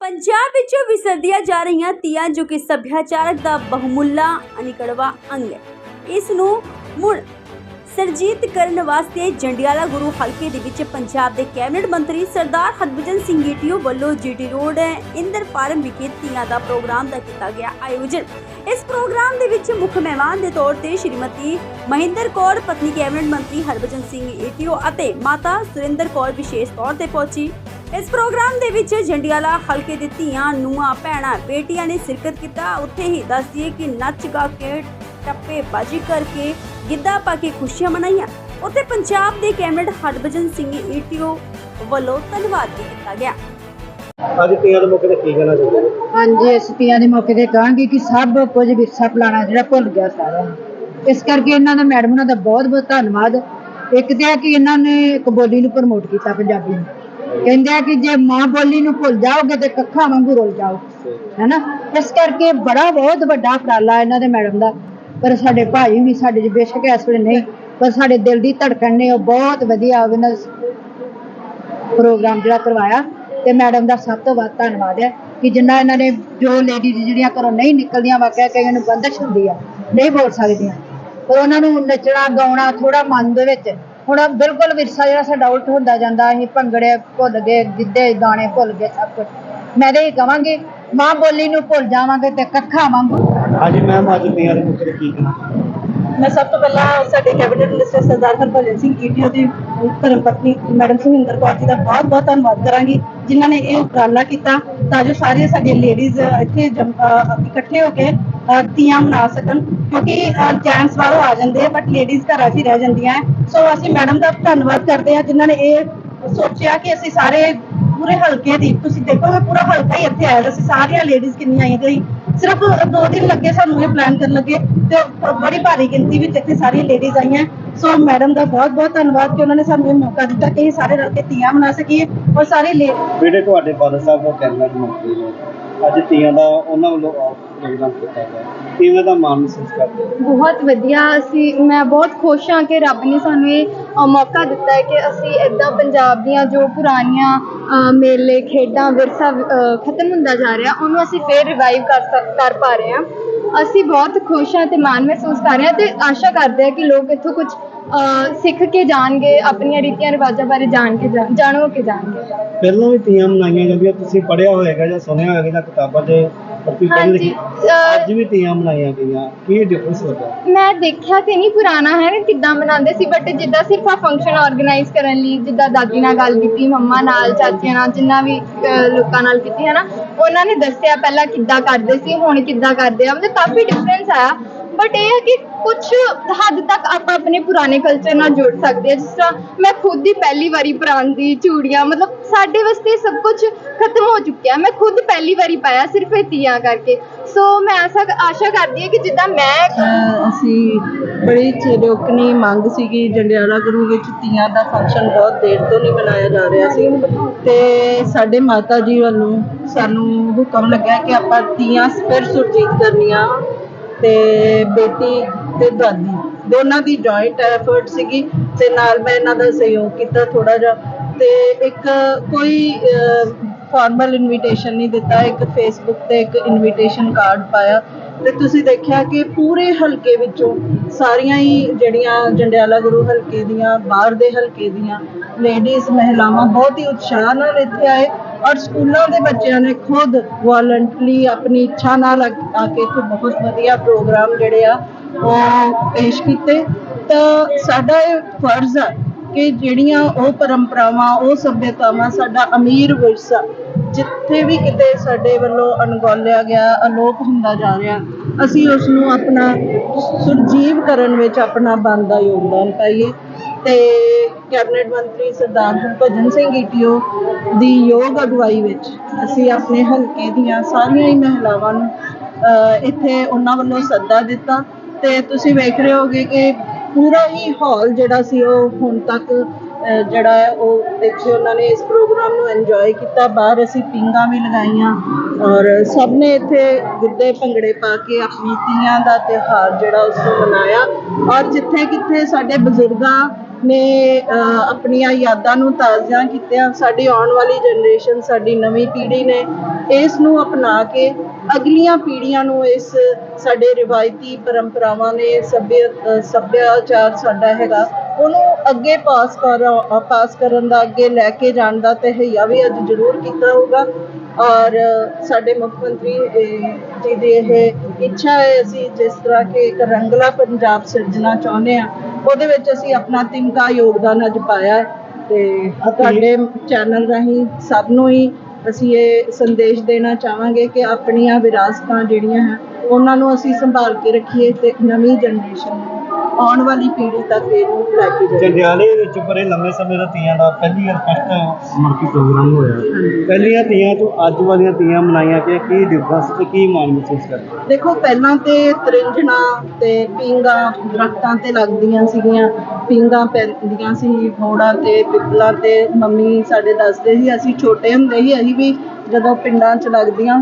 ਪੰਜਾਬ ਵਿੱਚ ਵਿਸਰਦੀਆਂ ਜਾ ਰਹੀਆਂ ਤੀਆਂ, ਜੋ ਕਿ ਸੱਭਿਆਚਾਰਕ ਦਾ ਬਹੁਮੁੱਲਾ ਅਨਿਕੜਵਾ ਅੰਗ ਹੈ। ਇਸ ਨੂੰ ਮੁੜ ਸਰਜੀਤ ਕਰਨ ਵਾਸਤੇ ਜੰਡਿਆਲਾ ਗੁਰੂ ਹਲਕੇ ਦੇ ਵਿੱਚ ਪੰਜਾਬ ਦੇ ਕੈਬਨਿਟ ਮੰਤਰੀ ਸਰਦਾਰ ਹਰਭਜਨ ਸਿੰਘ ਗੇਟੀਓ ਵੱਲੋਂ ਜੀਟੀ ਰੋਡ, ਇੰਦਰ ਫਾਰਮ ਵਿਖੇ ਤੀਆਂ ਦਾ ਪ੍ਰੋਗਰਾਮ ਦਾ ਕੀਤਾ ਗਿਆ ਆਯੋਜਨ। ਇਸ ਪ੍ਰੋਗਰਾਮ ਦੇ ਵਿੱਚ ਮੁੱਖ ਮਹਿਮਾਨ ਦੇ ਤੌਰ ਤੇ ਸ਼੍ਰੀਮਤੀ ਮਹਿੰਦਰ ਕੌਰ, ਪਤਨੀ ਕੈਬਨਿਟ ਮੰਤਰੀ ਹਰਭਜਨ ਸਿੰਘ ਏਟੀਓ ਅਤੇ ਮਾਤਾ ਸੁਰਿੰਦਰ ਕੌਰ ਵਿਸ਼ੇਸ਼ ਤੌਰ ਤੇ ਪਹੁੰਚੀ। ਇਸ ਪ੍ਰੋਗਰਾਮ ਦੇ ਵਿੱਚ ਜੰਡਿਆਲਾ ਹਲਕੇ ਦੇ ਧੀਆਂ ਨੂੰਹਾਂ ਭੈਣਾਂ ਬੇਟੀਆਂ ਨੇ ਸ਼ਿਰਕਤ ਕੀਤਾ। ਉੱਥੇ ਹੀ ਦੱਸ ਦਈਏ ਕਿ ਨੱਚ ਗਾ ਕੇ ਟੱਪੇ ਬਾਜੀ ਕਰਕੇ ਗਿੱਧਾ ਪਾ ਕੇ ਖੁਸ਼ੀਆਂ ਮਨਾਈਆਂ। ਉੱਥੇ ਪੰਜਾਬ ਦੇ ਕੈਬਨਿਟ ਹਰਭਜਨ ਸਿੰਘ ਈਟੀਓ ਵੱਲੋਂ ਧੰਨਵਾਦ ਵੀ ਕੀਤਾ ਗਿਆ। ਅੱਜ ਤੀਆਂ ਦੇ ਮੌਕੇ ਤੇ ਕੀ ਕਹਿਣਾ ਚਾਹੁੰਦੇ ਹੋ? ਹਾਂਜੀ ਅਸੀਂ ਤੀਆਂ ਦੇ ਮੌਕੇ ਤੇ ਕਹਾਂਗੇ ਕਿ ਸਭ ਕੁਝ ਵਿਰਸਾ ਪੁਰਾਣਾ ਜਿਹੜਾ ਭੁੱਲ ਗਿਆ ਸਾਰਿਆਂ ਨੂੰ। ਇਸ ਕਰਕੇ ਇਹਨਾਂ ਦਾ ਮੈਡਮ ਉਹਨਾਂ ਦਾ ਬਹੁਤ ਬਹੁਤ ਧੰਨਵਾਦ। ਇੱਕ ਤੇ ਹੈ ਕਿ ਇਹਨਾਂ ਨੇ ਇੱਕ ਬੋਲੀ ਨੂੰ ਪ੍ਰਮੋਟ ਕੀਤਾ ਪੰਜਾਬੀ ਨੂੰ। ਕਹਿੰਦੇ ਆ ਕਿ ਜੇ ਮਾਂ ਬੋਲੀ ਨੂੰ ਭੁੱਲ ਜਾਓਗੇ ਤੇ ਕੱਖਾਂ ਵਾਂਗੂ ਰੁੱਲ ਜਾਓ। ਹੈਨਾ? ਇਸ ਕਰਕੇ ਬੜਾ ਬਹੁਤ ਵੱਡਾ ਉਪਰਾਲਾ ਇਹਨਾਂ ਦੇ ਮੈਡਮ ਦਾ। ਪਰ ਸਾਡੇ ਭਾਈ ਵੀ ਸਾਡੇ ਚ ਬੇਸ਼ੱਕ ਇਸ ਵੇਲੇ ਨਹੀਂ, ਪਰ ਸਾਡੇ ਦਿਲ ਦੀ ਧੜਕਣ ਨੇ ਉਹ ਬਹੁਤ ਵਧੀਆ ਉਹਨਾਂ ਪ੍ਰੋਗਰਾਮ ਜਿਹੜਾ ਕਰਵਾਇਆ। ਤੇ ਮੈਡਮ ਦਾ ਸਭ ਤੋਂ ਵੱਧ ਧੰਨਵਾਦ ਹੈ ਕਿ ਜਿੰਨਾ ਇਹਨਾਂ ਨੇ ਜੋ ਲੇਡੀਜ਼ ਜਿਹੜੀਆਂ ਘਰੋਂ ਨਹੀਂ ਨਿਕਲਦੀਆਂ, ਵਾਕਿਆ ਕਈਆਂ ਨੂੰ ਬੰਦਸ਼ ਹੁੰਦੀ ਆ। ਨਹੀਂ ਬੋਲ ਸਕਦੀਆਂ। ਪਰ ਉਹਨਾਂ ਨੂੰ ਨੱਚਣਾ, ਗਾਉਣਾ ਥੋੜਾ ਮਨ ਦੇ ਵਿੱਚ ਹੁਣ ਬਿਲਕੁਲ ਵਿਰਸਾ ਜਿਹੜਾ ਸਾਡਾ ਉਲਟ ਹੁੰਦਾ ਜਾਂਦਾ ਅਸੀਂ ਭੰਗੜੇ ਭੁੱਲ ਗਏ ਗਿੱਧੇ ਗਾਣੇ ਭੁੱਲ ਗਏ ਸਭ ਕੁਝ ਮੈਂ ਤਾਂ ਇਹ ਕਵਾਂਗੀ ਮਾਂ ਬੋਲੀ ਨੂੰ ਭੁੱਲ ਜਾਵਾਂਗੇ ਤੇ ਕੱਖਾਂ ਵਾਂਗੂ। ਹਾਂਜੀ ਮੈਮ ਅੱਜ ਤੀਆਂ ਦੇ ਤੇ ਕੀ ਮੈਂ ਸਭ ਤੋਂ ਪਹਿਲਾਂ ਸਾਡੇ cabinet minister Sardar Harbhajan Singh ETO ਦੀ ਧਰਮ ਪਤਨੀ ਮੈਡਮ ਸੁਹਿੰਦਰ ਕੌਰ ਜੀ ਦਾ ਬਹੁਤ ਬਹੁਤ ਧੰਨਵਾਦ ਕਰਾਂਗੀ ਜਿਨ੍ਹਾਂ ਨੇ ਇਹ ਉਪਰਾਲਾ ਕੀਤਾ ਤਾਂ ਜੋ ਸਾਰੀਆਂ ਸਾਡੀਆਂ ਲੇਡੀਜ਼ ਇੱਥੇ ਇਕੱਠੇ ਹੋ ਕੇ ਤੀਆਂ ਮਨਾ ਸਕਣ, ਕਿਉਂਕਿ ਜੈਂਟਸ ਬਾਹਰੋਂ ਆ ਜਾਂਦੇ ਆ ਬਟ ਲੇਡੀਜ਼ ਘਰਾਂ 'ਚ ਹੀ ਰਹਿ ਜਾਂਦੀਆਂ ਸੋ ਅਸੀਂ ਮੈਡਮ ਦਾ ਧੰਨਵਾਦ ਕਰਦੇ ਹਾਂ, ਜਿਨ੍ਹਾਂ ਨੇ ਇਹ ਸੋਚਿਆ ਕਿ ਅਸੀਂ ਸਾਰੇ ਪੂਰੇ ਹਲਕੇ ਦੀ, ਤੁਸੀਂ ਦੇਖੋਗੇ ਪੂਰਾ ਹਲਕਾ ਹੀ ਇੱਥੇ ਆਇਆ ਸੀ ਸਾਰੀਆਂ ਲੇਡੀਜ਼ ਕਿੰਨੀਆਂ ਆਈਆਂ ਤੇ ਸਿਰਫ ਦੋ ਦਿਨ ਲੱਗੇ ਸਾਨੂੰ ਇਹ ਪਲਾਨ ਕਰਨ ਲੱਗੇ ਤੇ ਬੜੀ ਭਾਰੀ ਗਿਣਤੀ ਵਿੱਚ ਇੱਥੇ ਸਾਰੀਆਂ ਲੇਡੀਜ਼ ਆਈਆਂ। ਸੋ ਮੈਡਮ ਦਾ ਬਹੁਤ ਬਹੁਤ ਧੰਨਵਾਦ ਕਿ ਉਹਨਾਂ ਨੇ ਸਾਨੂੰ ਇਹ ਮੌਕਾ ਦਿੱਤਾ ਕਿ ਅਸੀਂ ਸਾਰੇ ਰਲ ਕੇ ਤੀਆਂ ਮਨਾ ਸਕੀਏ ਔਰ ਸਾਰੇ ਲੇ ਬੇਟੇ ਤੁਹਾਡੇ ਫਾਦਰ ਸਾਹਿਬ ਦਾ ਕੈਬਨਿਟ ਮੰਤਰੀ ਨੇ ਅੱਜ ਤੀਆਂ ਦਾ ਉਹਨਾਂ ਵੱਲੋਂ ਪ੍ਰੋਗਰਾਮ ਕੀਤਾ ਗਿਆ। ਕਿਵੇਂ ਦਾ ਮਾਣ ਮਹਿਸੂਸ ਕਰਦੇ ਹੋ? ਬਹੁਤ ਵਧੀਆ। ਅਸੀਂ ਮੈਂ ਬਹੁਤ ਖੁਸ਼ ਹਾਂ ਕਿ ਰੱਬ ਨੇ ਸਾਨੂੰ ਇਹ ਅ, ਮੌਕਾ ਦਿੱਤਾ ਹੈ ਕਿ ਅਸੀਂ ਇਦਾਂ ਪੰਜਾਬ ਦੀਆਂ ਜੋ ਪੁਰਾਣੀਆਂ ਅ, ਮੇਲੇ ਖੇਡਾਂ ਵਿਰਸਾ ਅ, ਖਤਮ ਹੁੰਦਾ ਜਾ ਰਿਹਾ ਉਹਨੂੰ ਅਸੀਂ ਫੇਰ ਰਿਵਾਈਵ ਕਰ ਸਕ ਕਰ ਪਾ ਰਹੇ ਹਾਂ। ਅਸੀਂ ਬਹੁਤ ਖੁਸ਼ ਹਾਂ ਤੇ ਮਾਣ ਮਹਿਸੂਸ ਕਰ ਰਹੇ ਹਾਂ ਤੇ ਆਸ਼ਾ ਕਰਦੇ ਹਾਂ ਕਿ ਲੋਕ ਇੱਥੋਂ ਕੁਝ ਸਿੱਖ ਕੇ ਜਾਣਗੇ ਆਪਣੀਆਂ ਰੀਤੀਆਂ ਰਿਵਾਜਾਂ ਬਾਰੇ ਜਾਣ ਕੇ ਜਾਣੋ ਕੇ ਜਾਣਗੇ। ਪਹਿਲਾਂ ਵੀ ਤੀਆਂ ਮਨਾਈਆਂ ਜਾਂਦੀਆਂ ਤੁਸੀਂ ਪੜ੍ਹਿਆ ਹੋਏਗਾ ਜਾਂ ਸੁਣਿਆ ਹੋਏਗਾ ਜਾਂ ਕਿਤਾਬਾਂ 'ਚ ਪ੍ਰਤੀ ਪੜ੍ਹ ਹਾਂਜੀ, ਲਿਖੀ। ਅਹ ਅੱਜ ਵੀ ਤੀਆਂ ਮਨਾਈਆਂ ਗਈਆਂ ਕੀ ਡਿਫਰੈਂਸ ਹੋਦਾ ਮੈਂ ਦੇਖਿਆ ਤੇ ਨਹੀਂ ਪੁਰਾਣਾ ਹੈ ਨਾ ਕਿੱਦਾਂ ਮਨਾਉਂਦੇ ਸੀ ਬਟ ਜਿੱਦਾਂ ਸਿਰਫ ਆ ਫੰਕਸ਼ਨ ਆਰਗੇਨਾਈਜ਼ ਕਰਨ ਲਈ ਜਿੱਦਾਂ ਦਾਦੀ ਨਾਲ ਗੱਲ ਕੀਤੀ ਮੰਮਾ ਨਾਲ ਚਾਚੀਆਂ ਨਾਲ ਜਿੰਨਾ ਵੀ ਅਹ, ਲੋਕਾਂ ਨਾਲ ਕੀਤੀ ਹੈ ਨਾ ਉਹਨਾਂ ਨੇ ਦੱਸਿਆ ਪਹਿਲਾਂ ਕਿੱਦਾਂ ਕਰਦੇ ਸੀ ਹੁਣ ਕਿੱਦਾਂ ਕਰਦੇ ਆ ਮਤਲਬ ਕਾਫੀ ਡਿਫਰੈਂਸ ਆਇਆ ਬਟ ਇਹ ਹੈ ਕਿ ਕੁਝ ਹੱਦ ਤੱਕ ਆਪਾਂ ਆਪਣੇ ਪੁਰਾਣੇ ਕਲਚਰ ਨਾਲ ਜੁੜ ਸਕਦੇ ਹਾਂ। ਜਿਸ ਤਰ੍ਹਾਂ ਮੈਂ ਖੁਦ ਹੀ ਪਹਿਲੀ ਵਾਰੀ ਪਰਾਂਦੀ, ਚੂੜੀਆਂ, ਮਤਲਬ ਸਾਡੇ ਵਾਸਤੇ ਸਭ ਕੁਝ ਖਤਮ ਹੋ ਚੁੱਕਿਆ। ਮੈਂ ਖੁਦ ਪਹਿਲੀ ਵਾਰੀ ਪਾਇਆ ਸਿਰਫ ਇਹ ਤੀਆਂ ਕਰਕੇ। ਸੋ ਮੈਂ ਆਸ਼ਾ ਆਸ਼ਾ ਕਰਦੀ ਹਾਂ ਕਿ ਜਿੱਦਾਂ ਮੈਂ ਅਸੀਂ ਬੜੀ ਚਿਰੋਕਣੀ ਮੰਗ ਸੀਗੀ, ਜੰਡਿਆਲਾ ਗੁਰੂ ਵਿੱਚ ਤੀਆਂ ਦਾ ਫੰਕਸ਼ਨ ਬਹੁਤ ਦੇਰ ਤੋਂ ਨਹੀਂ ਮਨਾਇਆ ਜਾ ਰਿਹਾ ਸੀ। ਤੇ ਸਾਡੇ ਮਾਤਾ ਜੀ ਵੱਲੋਂ ਸਾਨੂੰ ਹੁਕਮ ਲੱਗਿਆ ਕਿ ਆਪਾਂ ਤੀਆਂ ਫਿਰ ਸੁਰਜੀਤ ਕਰਨੀਆਂ। ਤੇ ਬੇਟੀ ਤੇ ਦਾਦੀ। ਦੋਨਾਂ ਦੀ ਜੁਆਇੰਟ ਐਫਰਟ ਸੀਗੀ ਤੇ ਨਾਲ ਮੈਂ ਇਹਨਾਂ ਦਾ ਸਹਿਯੋਗ ਕੀਤਾ ਥੋੜਾ ਜਿਹਾ। ਤੇ ਇੱਕ ਕੋਈ ਫਾਰਮਲ ਇਨਵੀਟੇਸ਼ਨ ਨਹੀਂ ਦਿੱਤਾ। ਇੱਕ ਫੇਸਬੁੱਕ ਤੇ ਇੱਕ ਇਨਵੀਟੇਸ਼ਨ ਕਾਰਡ ਪਾਇਆ। ਤੇ ਤੁਸੀਂ ਦੇਖਿਆ ਕਿ ਪੂਰੇ ਹਲਕੇ ਵਿੱਚੋਂ ਸਾਰੀਆਂ ਹੀ ਜਿਹੜੀਆਂ ਜੰਡਿਆਲਾ ਗੁਰੂ ਹਲਕੇ ਦੀਆਂ, ਬਾਹਰ ਦੇ ਹਲਕੇ ਦੀਆਂ ਲੇਡੀਜ਼ ਮਹਿਲਾਵਾਂ ਬਹੁਤ ਹੀ ਉਤਸ਼ਾਹ ਨਾਲ ਇੱਥੇ ਆਏ ਔਰ ਸਕੂਲਾਂ ਦੇ ਬੱਚਿਆਂ ਨੇ ਖੁਦ ਵਾਲੰਟਰੀ ਆਪਣੀ ਇੱਛਾ ਨਾਲ ਆ ਆ ਕੇ ਇੱਥੇ ਬਹੁਤ ਵਧੀਆ ਪ੍ਰੋਗਰਾਮ ਜਿਹੜੇ ਆ ਉਹ ਪੇਸ਼ ਕੀਤੇ। ਤਾਂ ਸਾਡਾ ਇਹ ਫਰਜ਼ ਆ ਕਿ ਜਿਹੜੀਆਂ ਉਹ ਪਰੰਪਰਾਵਾਂ, ਉਹ ਸੱਭਿਅਤਾਵਾਂ ਸਾਡਾ ਅਮੀਰ ਵਿਰਸਾ ਜਿੱਥੇ ਵੀ ਕਿਤੇ ਸਾਡੇ ਵੱਲੋਂ ਅਣਗੌਲਿਆ ਗਿਆ, ਅਲੋਪ ਹੁੰਦਾ ਜਾ ਰਿਹਾ, ਅਸੀਂ ਉਸ ਨੂੰ ਆਪਣਾ ਸੁਰਜੀਵ ਕਰਨ ਵਿੱਚ ਆਪਣਾ ਬਣਦਾ ਯੋਗਦਾਨ ਪਾਈਏ ਤੇ ਕੈਬਨਿਟ ਮੰਤਰੀ ਸਰਦਾਰ ਹਰਭਜਨ ਸਿੰਘ ਈਟੀਓ ਦੀ ਯੋਗ ਅਗਵਾਈ ਵਿੱਚ ਅਸੀਂ ਆਪਣੇ ਹਲਕੇ ਦੀਆਂ ਸਾਰੀਆਂ ਹੀ ਮਹਿਲਾਵਾਂ ਨੂੰ ਇੱਥੇ ਉਹਨਾਂ ਵੱਲੋਂ ਸੱਦਾ ਦਿੱਤਾ ਤੇ ਤੁਸੀਂ ਵੇਖ ਰਹੇ ਹੋਗੇ ਕਿ ਪੂਰਾ ਹੀ ਹਾਲ ਜਿਹੜਾ ਸੀ ਉਹ ਹੁਣ ਤੱਕ ਜਿਹੜਾ ਹੈ, ਉਹ ਇੱਥੇ ਉਹਨਾਂ ਨੇ ਇਸ ਪ੍ਰੋਗਰਾਮ ਨੂੰ ਇੰਜੋਏ ਕੀਤਾ। ਬਾਹਰ ਅਸੀਂ ਪਿੰਗਾਂ ਵੀ ਲਗਾਈਆਂ ਔਰ ਸਭ ਨੇ ਇੱਥੇ ਗਿੱਧੇ ਭੰਗੜੇ ਪਾ ਕੇ ਆਪਣੀ ਤੀਆਂ ਦਾ ਤਿਉਹਾਰ ਜਿਹੜਾ ਉਸ ਨੂੰ ਮਨਾਇਆ। ਔਰ ਜਿੱਥੇ ਕਿੱਥੇ ਸਾਡੇ ਬਜ਼ੁਰਗਾਂ ਨੇ ਆਪਣੀਆਂ ਯਾਦਾਂ ਨੂੰ ਤਾਜ਼ਾ ਕੀਤੀਆਂ। ਸਾਡੀ ਆਉਣ ਵਾਲੀ ਜਨਰੇਸ਼ਨ ਸਾਡੀ ਨਵੀਂ ਪੀੜ੍ਹੀ ਨੇ ਇਸ ਨੂੰ ਅਪਣਾ ਕੇ ਅਗਲੀਆਂ ਪੀੜ੍ਹੀਆਂ ਨੂੰ ਇਸ ਸਾਡੇ ਰਿਵਾਇਤੀ ਪਰੰਪਰਾਵਾਂ ਨੇ ਸੱਭਿਆ ਸੱਭਿਆਚਾਰ ਸਾਡਾ ਹੈਗਾ, ਉਹਨੂੰ ਅੱਗੇ ਪਾਸ ਕਰ ਪਾਸ ਕਰਨ ਦਾ, ਅੱਗੇ ਲੈ ਕੇ ਜਾਣ ਦਾ ਤਹਈਆ ਵੀ ਅੱਜ ਜ਼ਰੂਰ ਕੀਤਾ ਹੋਊਗਾ। ਔਰ ਸਾਡੇ ਮੁੱਖ ਮੰਤਰੀ ਜੀ ਦੀ ਇਹ ਇੱਛਾ ਹੈ, ਅਸੀਂ ਜਿਸ ਤਰ੍ਹਾਂ ਕਿ ਇੱਕ ਰੰਗਲਾ ਪੰਜਾਬ ਸਿਰਜਣਾ ਚਾਹੁੰਦੇ ਆ ਉਹਦੇ ਵਿੱਚ ਅਸੀਂ ਆਪਣਾ ਤਿੰਗਾ ਯੋਗਦਾਨ ਅੱਜ ਪਾਇਆ ਤੇ ਤੁਹਾਡੇ ਚੈਨਲ ਰਾਹੀਂ ਸਭ ਨੂੰ ਹੀ ਅਸੀਂ ਇਹ ਸੰਦੇਸ਼ ਦੇਣਾ ਚਾਹਾਂਗੇ ਕਿ ਆਪਣੀਆਂ ਵਿਰਾਸਤਾਂ ਜਿਹੜੀਆਂ ਹੈ ਉਹਨਾਂ ਨੂੰ ਅਸੀਂ ਸੰਭਾਲ ਕੇ ਰੱਖੀਏ ਤੇ ਨਵੀਂ ਜਨਰੇਸ਼ਨ ਨੂੰ ਆਉਣ ਵਾਲੀ ਪੀੜ੍ਹੀ ਤੱਕ ਇਹਨੂੰ ਲੈ ਕੇ ਜਾਈਏ ਜੰਡਿਆਲੇ ਵਿੱਚ ਬੜੇ ਲੰਮੇ ਸਮੇਂ ਦਾ ਤੀਆਂ ਦਾ ਪਹਿਲੀ ਵਾਰ ਫਸਟ ਮਰਕੀ ਪ੍ਰੋਗਰਾਮ ਹੋਇਆ। ਪਹਿਲੀਆਂ ਤੀਆਂ ਤੋਂ ਅੱਜ ਵਾਲੀਆਂ ਤੀਆਂ ਮਨਾਈਆਂ ਕਿ ਕੀ ਡਿਫਰੈਂਸ ਤੇ ਕੀ ਮਾਣ ਮਹਿਸੂਸ ਕਰਦੇ? ਦੇਖੋ ਪਹਿਲਾਂ ਤੇ ਤ੍ਰਿੰਜਣਾ ਤੇ ਪੀਂਗਾ ਦਰਖਤਾਂ ਤੇ ਲੱਗਦੀਆਂ ਸੀਗੀਆਂ। ਪੀਂਗਾ ਪੈਂਦੀਆਂ ਸੀ ਮੋੜਾਂ ਤੇ ਪਿੱਪਲਾਂ ਤੇ। ਮੰਮੀ ਸਾਡੇ ਦੱਸਦੇ ਸੀ ਅਸੀਂ ਛੋਟੇ ਹੁੰਦੇ ਸੀ ਅਸੀਂ ਵੀ ਜਦੋਂ ਪਿੰਡਾਂ 'ਚ ਲੱਗਦੀਆਂ